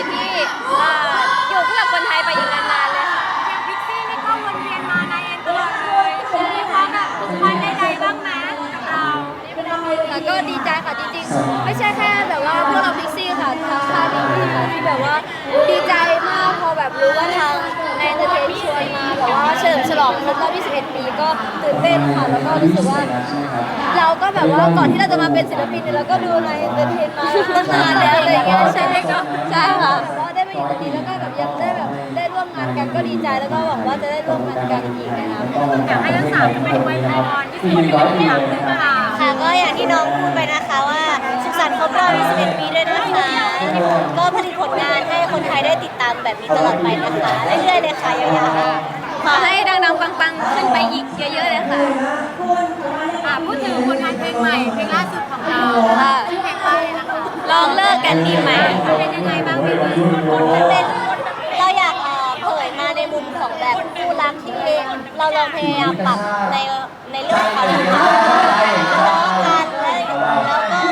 อที่อยู่คู่กับคนไทยไปอีกนานๆเลยค่ะ อย่างพิกซี่นี่ก็วนเวียนมาในแอนตลอดเลยมีความแบบผูกพันใดๆบ้างไหมกับเราค่ะก็ดีใจค่ะจริงๆ ไม่ใช่แค่แบบว่าพวกเราพิกซี่ค่ะทางค่ายพิกค่ที่แบบว่าดีใจ รู้ว่าทางในเตอร์เทนชวนมาแบบว่าเฉลิมฉลองครบรอบ 21 ปีก็ตื่นเต้นค่ะ แล้วก็รู้สึกว่า เราก็แบบว่าก่อนที่เราจะมาเป็นศิลปินเนี่ยเราก็ดูในเตอร์เทนมาตั้งนานแล้วอะไรอย่างเงี้ยใช่ไหมเนาะใช่ค่ะเพราะได้มาอยู่ตรงนี้แล้วก็แบบยังได้แบบได้ร่วมงานกันก็ดีใจแล้วก็หวังว่าจะได้ร่วมงานกันอีกนอนาคตอยากให้ทั้งสามเป็นอวยพรที่สุดที่เป็นอย่างหรือเปล่าค่ะก็อย่างที่น้องพูดไปนะคะว่าสุขสันต์ครบรอบ 21 ปีด้วยนะคะ ก็ผลิตผลงานให้คนไทยได้ติดตามแบบนี้ตลอดไปนะคะเรื่อยๆเลยค่ะยาวๆขอให้ดังๆปังๆขึ้นไปอีกเยอะๆเลยค่ะอะพูดถึงผลงานเพลงใหม่เพลงล่าสุดของเราค่ะชื่อเพลงว่าอะไรนะคะ ลองเลิกกันดีไหมเป็นยังไงบ้างพี่เบิร์ดมันเป็นเราอยากเอ่อเผยมาในมุมของแบบคู่รักที่เราลองพยายามปรับในในเรื่องความสัมพันธ์ทะเลาะกันแล้ว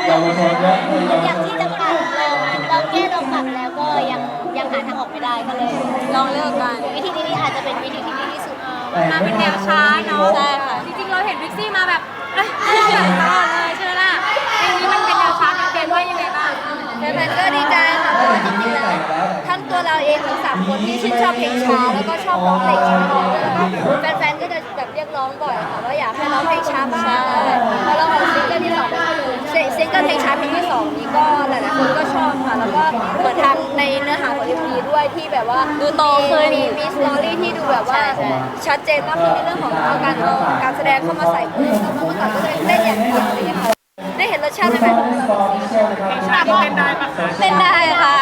แล้วก็อยากที่จะปรับเราเรา แก้เราปรับแล้วก็ยังยังหาทางออกไม่ได้ก็เลยลองเลิกกัน วิธีนี้อาจจะเป็นวิธีที่ดีที่สุดมาเป็นแนวช้าเนาะใช่ค่ะจริงๆเราเห็นวิกซี่มาแบบเอ้ยตลอดเลยใช่ไหมล่ะเพลงนี้มันเป็นแนวช้าแนวเพลงว่ายังไงบ้างแฟนๆก็ดีใจค่ะเพราะว่าจริงๆแล้วทั้งตัวเราเองทั้งสามคนที่ชื่นชอบเพลงช้าแล้วก็ชอบร้องเพลงช้าด้วยแล้วก็แฟนๆก็จะแบบเรียกร้องบ่อยค่ะว่าอยากให้ร้องเพลงช้าบ้างพอเราออกซิงเกิลที่สอง ซิงเกิลเพลงช้าเพลงที่สองนี้ก็หลายๆคนก็ชอบค่ะ แล้วก็เหมือนทางในเนื้อหาของเอ็มวีด้วยที่แบบว่าดูโตขึ้นมีมีสตอรี่ที่ดูแบบว่าชัดเจนมากขึ้นในเรื่องของเอาการเอาการแสดงเข้ามาใส่เพลงแล้วเมื่อก่อนก็จะเป็นเต้นอย่างเดียวอะไรอย่างเงี้ยค่ะได้เห็นรสชาติในแบบเต้นได้ค่ะ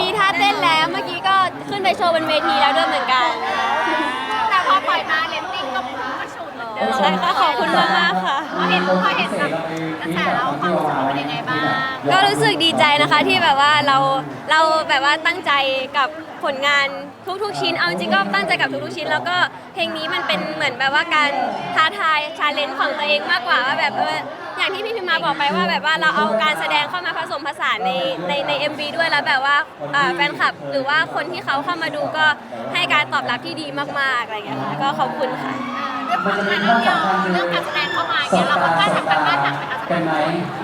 มีท่าเต้นแล้วเมื่อกี้ก็ขึ้นไปโชว์บนเวทีแล้วด้วยเหมือนกัน ดเหมือนเดิมใช่ค่ะขอบคุณมากมากๆค่ะ พอเห็นพอเห็นแบบกระแสแล้วความรู้สึกเป็นยังไงบ้าง ก็รู้สึกดีใจนะคะที่แบบว่าเราเราแบบว่าตั้งใจกับผลงานทุกๆชิ้น เอาจริงๆก็ตั้งใจกับทุกๆชิ้น แล้วก็เพลงนี้มันเป็นเหมือนแบบว่าการท้าทายชาเลนจ์ของตัวเองมากกว่าว่าแบบเอออย่างที่พี่พิมมาบอกไปว่าแบบว่าเราเอาการแสดงเข้ามาผสมผสานในในใน MV ด้วยแล้วแบบว่าอ่าแฟนคลับหรือว่าคนที่เขาเข้ามาดูก็ให้การตอบรับที่ดีมากๆอะไรอย่างเงี้ยค่ะก็ขอบคุณค่ะ ด้วยความที่เราเรื่องการแสดงเข้ามาเนี่ยเราก็กล้าทำการบ้านหนักไหมคะเป็นไหม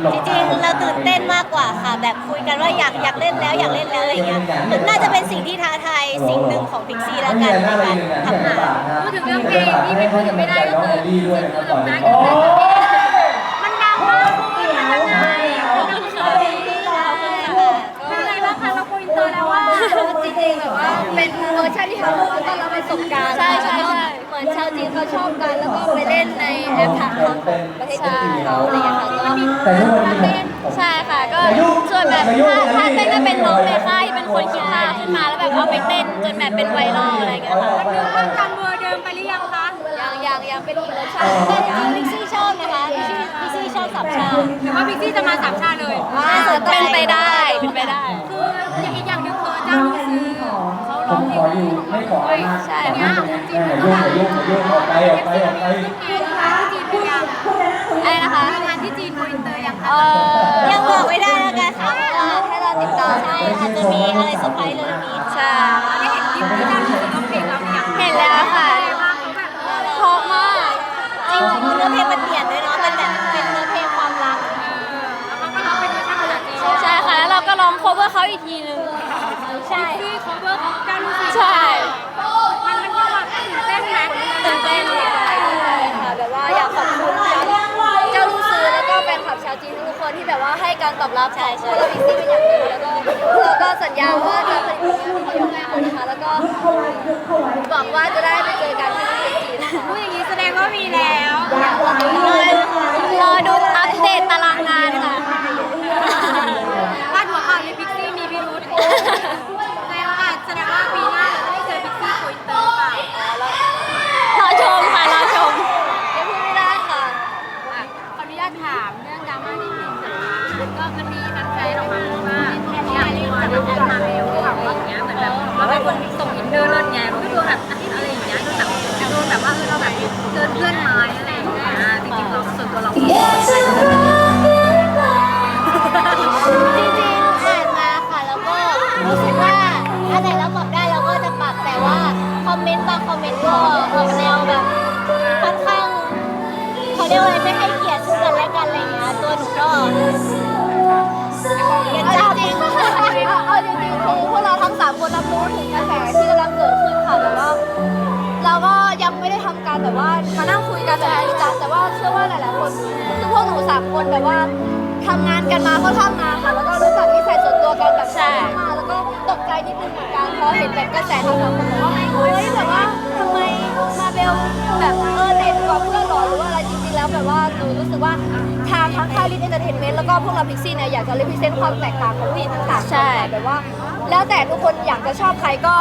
หลบจริงๆเราตื่นเต้นมากกว่าค่ะ แบบคุยกันว่าอยากอยากเล่นแล้วอยากเล่นแล้วอะไรเงี้ยน่าจะเป็นสิ่งที่ท้าทายสิ่งหนึ่งของพิกซี่แล้วกันในการทำงานพูดถึงเรื่องเพลงที่ไม่พูดถึงไม่ได้ก็คือคือหลบได้กับมันดังมากคุณมันยังไงมันคืออะไรบ้างคะเราคุยเจอแล้วว่า จริงๆแบบว่าเป็นเวอร์ชันที่ทำมาตอนเราประสบการณ์ ใช่ใช่ใช่ เหมือนชาวจีนเขาชอบกัน แล้วก็ไปเล่นในแอ ปถามของประเทศจีนเขาอะไรเงี้ยค่ะก็แต่ทุกวันนี้ใช่ค่ะก็ส่วนแบบถ้าถ้าเต้นก็เป็นน้องเมค่าที่เป็นคนคิดท่าขึ้นมาแล้วแบบเอาไปเต้นจนแบบเป็นไวรัลอะไรอย่างเงี้ยค่ะมันดูว่าจำเวอร์เดิมไปหรือยังคะยังยังยังเป็นอีกเวอร์ชันแต่จริงๆพิกซี่ชอบนะคะพิกซี่พิกซี่ชอบสับชาหรือว่าพิกซี่จะมาสามชาติเลยเป็นไปได้เป็นไปได้ คืออย่างอีกอย่างหนึงคือเจ้าลูกซื้อเขาผร้องมเพขลองอยู่ไม่ขอมากใช่เนี่ยจริงอย่ายุ่งอย่ายุ่งอย่ายุ่งออกไปออกไปออกไปที่จีนเป็นยัง อะไรนะคะทำงานที่จีนโกอินเตอร์ยังเอคะอยังบอกไม่ได้แล้วกันค่ะให้เราติดตามใช่อาจจะมีอะไรเซอร์ไพรส์เลยมีค่ะใช่ได้เห็นคลิปที่เจ้าลูกซื้อร้องเพลงเราหรือยังเห็นแล้วค่ะว่าเขาแบบเพราะมากจริงๆเนื้อเพลงมันเปลี่ยนด้วยเนาะเป็นแบบเป็นเนื้อเพลงความรักแล้วเขาก็ร้องเป็นเวอร์ชันภาษาจีนใช่ค่ะแล้วเราก็ร้อง cover เขาอีกทีนึงใช่ ที่ cover ของเจ้าลูกซื้อใช่ มันมันก็แบบตื่นเต้นไหม ตื่นเต้นค่ะแบบว่าอยากขอบคุณเจ้าลูกซื้อแล้วก็แฟนคลับชาวจีน ทุกคนที่แบบว่าให้การตอบรับของพวกเราบิซี่เป็นอย่างดีแล้วก็เราก็สัญญาว่าจะผลิตผลงานให้ดีนะคะแล้วก็หวังว่าจะได้ รียกว่าไม่ให้เกียรติซึ่งกันและกันอะไรอย่างเงี้ยตัวหนูก็เอาจริงเอาจริงๆคือพวกเราทั้งสามคนรับรู้ถึงกระแสที่กำลังเกิดขึ้นค่ะแต่ว่าเราก็ยังไม่ได้ทำการแบบว่ามานั่งคุยกันแบบจริงจังแต่ว่าเชื่อว่าหลายๆคนคือพวกหนูสามคนแบบว่าทำงานกันมาค่อนข้างนานค่ะ แล้วก็รู้จักนิสัยส่วนตัวกันแบบใช่มากแล้วก็ตกใจนิดนึงเหมือนกันเพราะเห็นแบบกระแสทางสังคมบอกว่าเฮ้ยแบบว่าำไมมาเบลแบบเออเด่นกว่าเพื่อนหรอหรือว่าอะไรจริงๆแล้วแบบว่าหนูรู้สึกว่าทางทั้งค่ายลิทเอนเตอร์เทนเมนต์แล้วก็พวกเราพิกซี่เนี่ยอยากจะรีพเซนต์ความแตกต่างของผู้หญิงทั้งสามคนค่ะแบบว่า แล้วแต่ทุกคนอยากจะชอบใครก็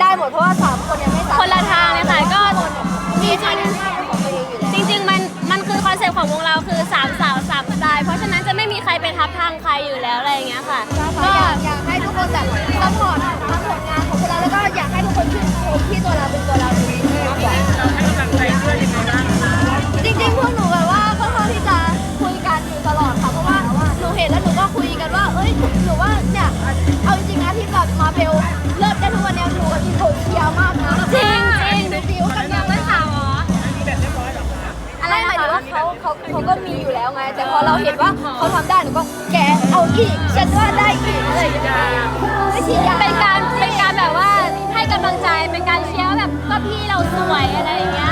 ได้หมดเพราะว่าสามคนเนี่ยไม่สามารถคนละทางเลยค่ะก็ มีจริงของตัวเองอยู่แล้ว จริงๆ มันมันคือคอนเซ็ปต์ของวงเราคือสามสาวสามสไตล์เพราะฉะนั้นจะไม่มีใครไปทับทางใครอยู่แล้วอะไรอย่างเงี้ยค่ะ ก็ก็อยากอยากให้ทุกคนแบบซัพพอร์ต อยากให้ทุกคนชื่นชมที่ตัวเราเป็นตัวเราจริงๆมากกว่าจริงๆพวกหนูแบบว่าค่อนข้างที่จะคุยกันอยู่ตลอดค่ะเพราะว่าหนูเห็นแล้วหนูก็คุยกันว่าเอ้ยหนูว่าเนี่ยเอาจริงๆนะที่แบบมาเบลเลิศได้ทุกวันเนี้ยหนูกับอีโถเชียร์มากนะจริงจริงหนูดิวกันยังไม่ข่าวเหรออะไรหมายถึงว่าเขาเขาเขาก็มีอยู่แล้วไง แต่พอเราเห็นว่าเขาทำได้หนูก็แกเอาอีกฉันว่าได้อีกอะไรอย่างเงี้ยไม่ฉีดยาเป็นการเป็นการ สวยอะไรอย่างเงี้ย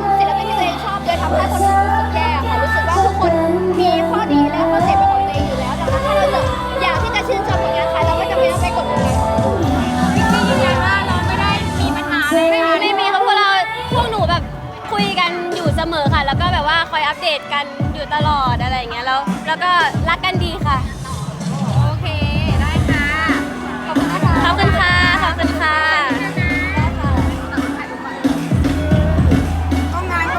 มศิลปินที่ตัวเองชอบโดยทำให้คนอื่นรู้สึกแย่ค่ะรู้สึกว่าทุกคนมีข้อดีและข้อเสียเป็นของตัวเองอยู่แล้วดังนั้นถ้าเราอยากที่จะชื่นชมผลงานใครเราไม่จำเป็นต้องไปกดดันใครยืนยันว่าเราไม่ได้มีปัญหาอะไรไม่กัมีนไม่มีค่ะพวกเราพวกหนูแบบคุยกันอยู่เสมอค่ะ แล้วก็แบบว่าคอยอัปเดตกันอยู่ตลอดอะไรอย่างเงี้ยแล้วแล้วก็รักกันดีค่ะ โอเคได้ค่ะขอบคุณค่ะขอบคุณค่ะ